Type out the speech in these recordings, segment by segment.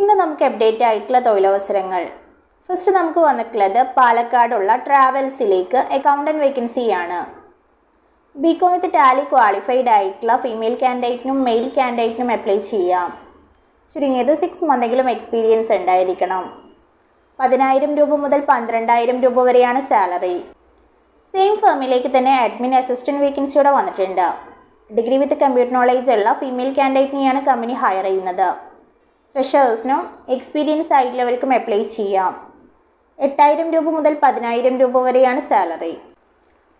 ഇന്ന് നമുക്ക് അപ്ഡേറ്റ് ആയിട്ടുള്ള തൊഴിലവസരങ്ങൾ. ഫസ്റ്റ് നമുക്ക് വന്നിട്ടുള്ളത് പാലക്കാടുള്ള ട്രാവൽസിലേക്ക് അക്കൗണ്ടന്റ് വേക്കൻസിയാണ് B com with Tally qualified ആയിട്ടുള്ള ഫീമെയിൽ കാൻഡിഡേറ്റിനും മെയിൽ കാൻഡിഡേറ്റിനും അപ്ലൈ ചെയ്യാം. ചുരുങ്ങിയത് സിക്സ് മന്തെങ്കിലും എക്സ്പീരിയൻസ് ഉണ്ടായിരിക്കണം. പതിനായിരം രൂപ മുതൽ പന്ത്രണ്ടായിരം രൂപ വരെയാണ് സാലറി സെയിം ഫേമിലേക്ക് തന്നെ അഡ്മിൻ അസിസ്റ്റന്റ് വേക്കൻസിയോടെ വന്നിട്ടുണ്ട്. ഡിഗ്രി വിത്ത് കമ്പ്യൂട്ടർ നോളേജ് ഉള്ള ഫീമെയിൽ കാൻഡിഡേറ്റിനെയാണ് കമ്പനി ഹയർ ചെയ്യുന്നത്. ഫ്രഷേഴ്സിനും എക്സ്പീരിയൻസ് ആയിട്ടുള്ളവർക്കും അപ്ലൈ ചെയ്യാം. എട്ടായിരം രൂപ മുതൽ പതിനായിരം രൂപ വരെയാണ് സാലറി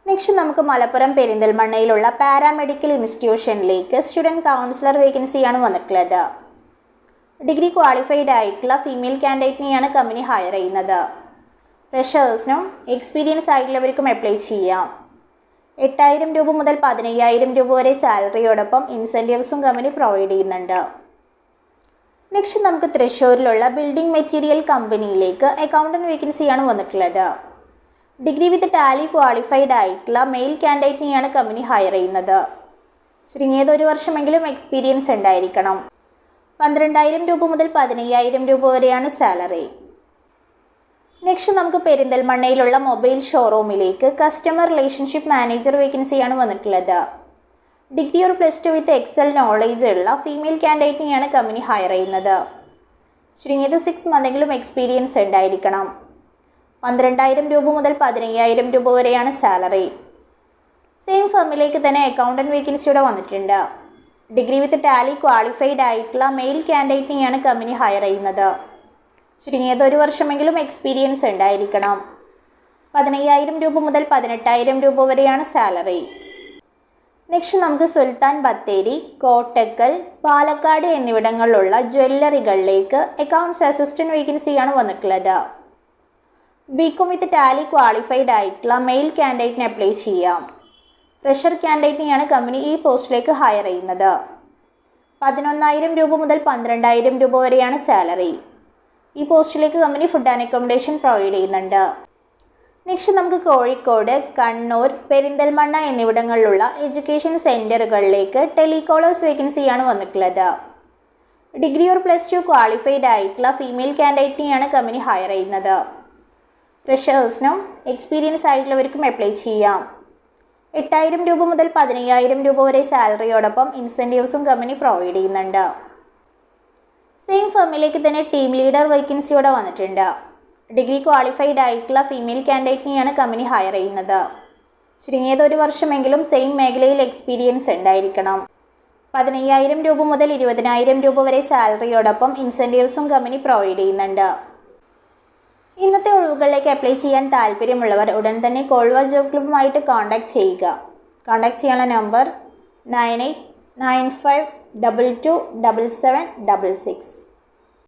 നെക്സ്റ്റ് നമുക്ക് മലപ്പുറം പെരിന്തൽമണ്ണയിലുള്ള പാരാമെഡിക്കൽ ഇൻസ്റ്റിറ്റ്യൂഷനിലേക്ക് സ്റ്റുഡന്റ് കൗൺസിലർ വേക്കൻസിയാണ് വന്നിട്ടുള്ളത്. ഡിഗ്രി ക്വാളിഫൈഡ് ആയിട്ടുള്ള ഫീമെയിൽ കാൻഡിഡേറ്റിനെയാണ് കമ്പനി ഹയർ ചെയ്യുന്നത്. ഫ്രഷേഴ്സിനും എക്സ്പീരിയൻസ് ആയിട്ടുള്ളവർക്കും അപ്ലൈ ചെയ്യാം. എട്ടായിരം രൂപ മുതൽ പതിനയ്യായിരം രൂപ വരെ സാലറിയോടൊപ്പം ഇൻസെന്റീവ്സും കമ്പനി പ്രൊവൈഡ് ചെയ്യുന്നുണ്ട്. നെക്സ്റ്റ് നമുക്ക് തൃശ്ശൂരിലുള്ള ബിൽഡിംഗ് മെറ്റീരിയൽ കമ്പനിയിലേക്ക് അക്കൗണ്ടന്റ് വേക്കൻസിയാണ് വന്നിട്ടുള്ളത്. ഡിഗ്രി വിത്ത് ടാലി ക്വാളിഫൈഡ് ആയിട്ടുള്ള മെയിൽ കാൻഡിഡേറ്റിനെയാണ് കമ്പനി ഹയർ ചെയ്യുന്നത്. ചുരുങ്ങിയത് ഒരു വർഷമെങ്കിലും എക്സ്പീരിയൻസ് ഉണ്ടായിരിക്കണം. പന്ത്രണ്ടായിരം രൂപ മുതൽ പതിനയ്യായിരം രൂപ വരെയാണ് സാലറി നെക്സ്റ്റ് നമുക്ക് പെരിന്തൽമണ്ണയിലുള്ള മൊബൈൽ ഷോറൂമിലേക്ക് കസ്റ്റമർ റിലേഷൻഷിപ്പ് മാനേജർ വേക്കൻസിയാണ് വന്നിട്ടുള്ളത്. Degree or plus two with Excel knowledge ഉള്ള ഫീമെയിൽ കാൻഡിഡേറ്റിനെയാണ് കമ്പനി ഹയർ ചെയ്യുന്നത്. ചുരുങ്ങിയത് സിക്സ് മന്തെങ്കിലും എക്സ്പീരിയൻസ് ഉണ്ടായിരിക്കണം. പന്ത്രണ്ടായിരം രൂപ മുതൽ പതിനയ്യായിരം രൂപ വരെയാണ് സാലറി സെയിം ഫേമിലേക്ക് തന്നെ അക്കൗണ്ടന്റ് വേക്കൻസിയുടെ വന്നിട്ടുണ്ട്. ഡിഗ്രി വിത്ത് ടാലി ക്വാളിഫൈഡ് ആയിട്ടുള്ള മെയിൽ കാൻഡിഡേറ്റിനെയാണ് കമ്പനി ഹയർ ചെയ്യുന്നത്. ചുരുങ്ങിയത് ഒരു വർഷമെങ്കിലും എക്സ്പീരിയൻസ് ഉണ്ടായിരിക്കണം. പതിനയ്യായിരം രൂപ മുതൽ പതിനെട്ടായിരം രൂപ വരെയാണ് സാലറി നെക്സ്റ്റ് നമുക്ക് സുൽത്താൻ ബത്തേരി കോട്ടക്കൽ പാലക്കാട് എന്നിവിടങ്ങളിലുള്ള ജ്വല്ലറികളിലേക്ക് അക്കൗണ്ട്സ് അസിസ്റ്റന്റ് വേക്കൻസിയാണ് വന്നിട്ടുള്ളത്. B com with Tally qualified ആയിട്ടുള്ള മെയിൽ കാൻഡിഡേറ്റിന് അപ്ലൈ ചെയ്യാം. ഫ്രഷർ കാൻഡിഡേറ്റിനെയാണ് കമ്പനി ഈ പോസ്റ്റിലേക്ക് ഹയർ ചെയ്യുന്നത്. പതിനൊന്നായിരം രൂപ മുതൽ പന്ത്രണ്ടായിരം രൂപ വരെയാണ് സാലറി ഈ പോസ്റ്റിലേക്ക് company food and accommodation provide ചെയ്യുന്നുണ്ട്. നെക്സ്റ്റ് നമുക്ക് കോഴിക്കോട് കണ്ണൂർ പെരിന്തൽമണ്ണ എന്നിവിടങ്ങളിലുള്ള എഡ്യൂക്കേഷൻ സെന്ററുകളിലേക്ക് ടെലികോളേഴ്സ് വേക്കൻസിയാണ് വന്നിട്ടുള്ളത്. Degree or plus two qualified ആയിട്ടുള്ള ഫീമെയിൽ കാൻഡിഡേറ്റിനെയാണ് കമ്പനി ഹയർ ചെയ്യുന്നത്. ഫ്രഷേഴ്സിനും എക്സ്പീരിയൻസ് ആയിട്ടുള്ളവർക്കും അപ്ലൈ ചെയ്യാം. എട്ടായിരം രൂപ മുതൽ പതിനയ്യായിരം രൂപ വരെ സാലറിയോടൊപ്പം ഇൻസെന്റീവ്സും കമ്പനി പ്രൊവൈഡ് ചെയ്യുന്നുണ്ട്. സെയിം ഫേമിലേക്ക് തന്നെ ടീം ലീഡർ വേക്കൻസിയോടെ വന്നിട്ടുണ്ട്. ഡിഗ്രി ക്വാളിഫൈഡ് ആയിട്ടുള്ള ഫീമെയിൽ കാൻഡിഡേറ്റിനെയാണ് കമ്പനി ഹയർ ചെയ്യുന്നത്. ചുരുങ്ങിയത് ഒരു വർഷമെങ്കിലും സെയിം മേഖലയിൽ എക്സ്പീരിയൻസ് ഉണ്ടായിരിക്കണം. പതിനയ്യായിരം രൂപ മുതൽ ഇരുപതിനായിരം രൂപ വരെ സാലറിയോടൊപ്പം ഇൻസെന്റീവ്സും കമ്പനി പ്രൊവൈഡ് ചെയ്യുന്നുണ്ട്. ഇന്നത്തെ ഒഴിവുകളിലേക്ക് അപ്ലൈ ചെയ്യാൻ താല്പര്യമുള്ളവർ ഉടൻ തന്നെ കോൾവ ജോബ് ക്ലബുമായിട്ട് കോൺടാക്ട് ചെയ്യുക. കോൺടാക്ട് ചെയ്യാനുള്ള number nine eight nine five double two double seven double six.